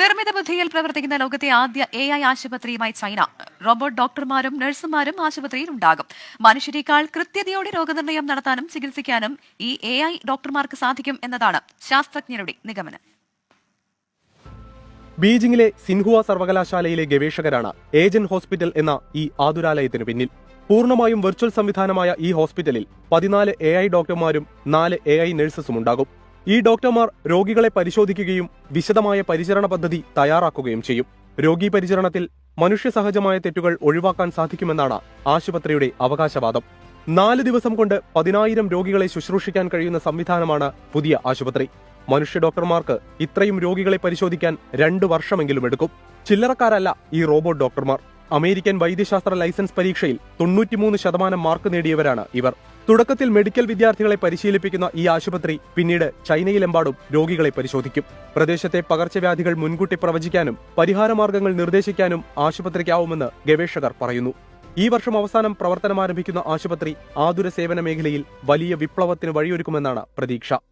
നിർമ്മിത ബുദ്ധിയിൽ പ്രവർത്തിക്കുന്ന ലോകത്തെ ആദ്യ എ ഐ ആശുപത്രിയുമായി ചൈന. റോബോട്ട് ഡോക്ടർമാരും നഴ്സുമാരും ആശുപത്രിയിൽ ഉണ്ടാകും. മനുഷ്യരെക്കാൾ കൃത്യതയോടെ രോഗനിർണയം നടത്താനും ചികിത്സിക്കാനും ഈ എ ഐ ഡോക്ടർമാർക്ക് സാധിക്കും എന്നതാണ് ശാസ്ത്രജ്ഞരുടെ നിഗമനം. ബീജിംഗിലെ സിൻഹുവ സർവകലാശാലയിലെ ഗവേഷകരാണ് ഏജൻ ഹോസ്പിറ്റൽ എന്ന ഈ ആതുരാലയത്തിന് പിന്നിൽ. പൂർണമായും വെർച്വൽ സംവിധാനമായ ഈ ഹോസ്പിറ്റലിൽ പതിനാല് എ ഐ ഡോക്ടർമാരും നാല് എ ഐ നഴ്സസും ഉണ്ടാകും. ഈ ഡോക്ടർമാർ രോഗികളെ പരിശോധിക്കുകയും വിശദമായ പരിചരണ പദ്ധതി തയ്യാറാക്കുകയും ചെയ്യും. രോഗി പരിചരണത്തിൽ മനുഷ്യസഹജമായ തെറ്റുകൾ ഒഴിവാക്കാൻ സാധിക്കുമെന്നാണ് ആശുപത്രിയുടെ അവകാശവാദം. നാല് ദിവസം കൊണ്ട് പതിനായിരം രോഗികളെ ശുശ്രൂഷിക്കാൻ കഴിയുന്ന സംവിധാനമാണ് പുതിയ ആശുപത്രി. മനുഷ്യ ഡോക്ടർമാർക്ക് ഇത്രയും രോഗികളെ പരിശോധിക്കാൻ രണ്ടു വർഷമെങ്കിലും എടുക്കും. ചില്ലറക്കാരല്ല ഈ റോബോട്ട് ഡോക്ടർമാർ. അമേരിക്കൻ വൈദ്യശാസ്ത്ര ലൈസൻസ് പരീക്ഷയിൽ തൊണ്ണൂറ്റിമൂന്ന് ശതമാനം മാർക്ക് നേടിയവരാണ് ഇവർ. തുടക്കത്തിൽ മെഡിക്കൽ വിദ്യാർത്ഥികളെ പരിശീലിപ്പിക്കുന്ന ഈ ആശുപത്രി പിന്നീട് ചൈനയിലെമ്പാടും രോഗികളെ പരിശോധിക്കും. പ്രദേശത്തെ പകർച്ചവ്യാധികൾ മുൻകൂട്ടി പ്രവചിക്കാനും പരിഹാരമാർഗങ്ങൾ നിർദ്ദേശിക്കാനും ആശുപത്രിക്കാവുമെന്ന് ഗവേഷകർ പറയുന്നു. ഈ വർഷം അവസാനം പ്രവർത്തനമാരംഭിക്കുന്ന ആശുപത്രി ആതുര സേവന മേഖലയിൽ വലിയ വിപ്ലവത്തിന് വഴിയൊരുക്കുമെന്നാണ് പ്രതീക്ഷ.